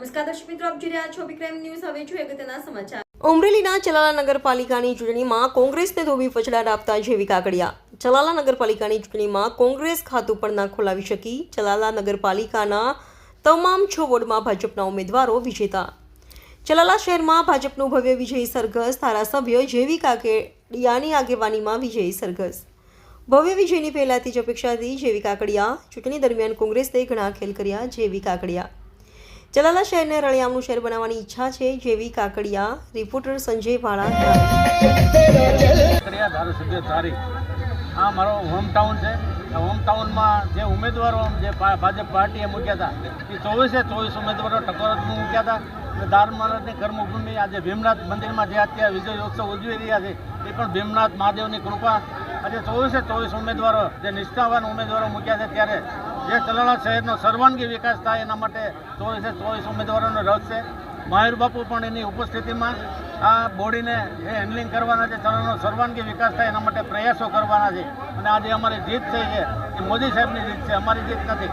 નમસ્કાર દર્શક મિત્રો, આપ જોઈ રહ્યા છો વિક્રમ ન્યૂઝ. હવે જોઈએ અગત્યના સમાચાર. અમરેલીના ચલાલા નગરપાલિકાની ચૂંટણીમાં કોંગ્રેસને ધોબી પછડાટ આપતા જેવી કાકડિયા. ચલાલા નગરપાલિકાની ચૂંટણીમાં કોંગ્રેસ ખાતું પણ ના ખોલાવી શકી. ચલાલા નગરપાલિકાના તમામ છ વોર્ડમાં ભાજપના ઉમેદવારો વિજેતા. ચલાલા શહેરમાં ભાજપનું ભવ્ય વિજયી સરઘસ, ધારાસભ્ય જેવી કાકડિયાની આગેવાનીમાં વિજયી સરઘસ. ભવ્ય વિજયની પહેલાથી જ અપેક્ષા હતી જેવી કાકડિયા. ચૂંટણી દરમિયાન કોંગ્રેસે ઘણા ખેલ કર્યા જેવી કાકડિયા. ચલાલા શહેરને રળિયામનું શહેર બનાવવાની ઈચ્છા છે જેવી કાકડિયા રિપોર્ટર સંજય વાળા ધારાસભ્ય ધારી આ મારો હોમ ટાઉન છે. હોમટાઉનમાં હોમ ટાઉનમાં જે ઉમેદવારો જે ભાજપ પાર્ટીએ મૂક્યા હતા, એ ચોવીસે ચોવીસ ઉમેદવારો ટકોરમાં મૂક્યા હતા. દાર મહારાજની કર્મભૂમિ આજે ભીમનાથ મંદિરમાં જે અત્યારે વિજય ઉત્સવ ઉજવી રહ્યા છે, એ પણ ભીમનાથ મહાદેવની કૃપા. આજે ચોવીસે ચોવીસ ઉમેદવારો, જે નિષ્ઠાવાન ઉમેદવારો મૂક્યા છે, ત્યારે જે તલાળા શહેરનો સર્વાંગી વિકાસ થાય એના માટે ચોવીસે ચોવીસ ઉમેદવારોનો રસ છે. મહેર બાપુ પણ એની ઉપસ્થિતિમાં આ બોડીને એ હેન્ડલિંગ કરવાના છે ચલણનો સર્વાંગી વિકાસ થાય એના માટે પ્રયાસો કરવાના છે. અને આજે અમારી જીત થઈ છે એ મોદી સાહેબની જીત છે, અમારી જીત નથી.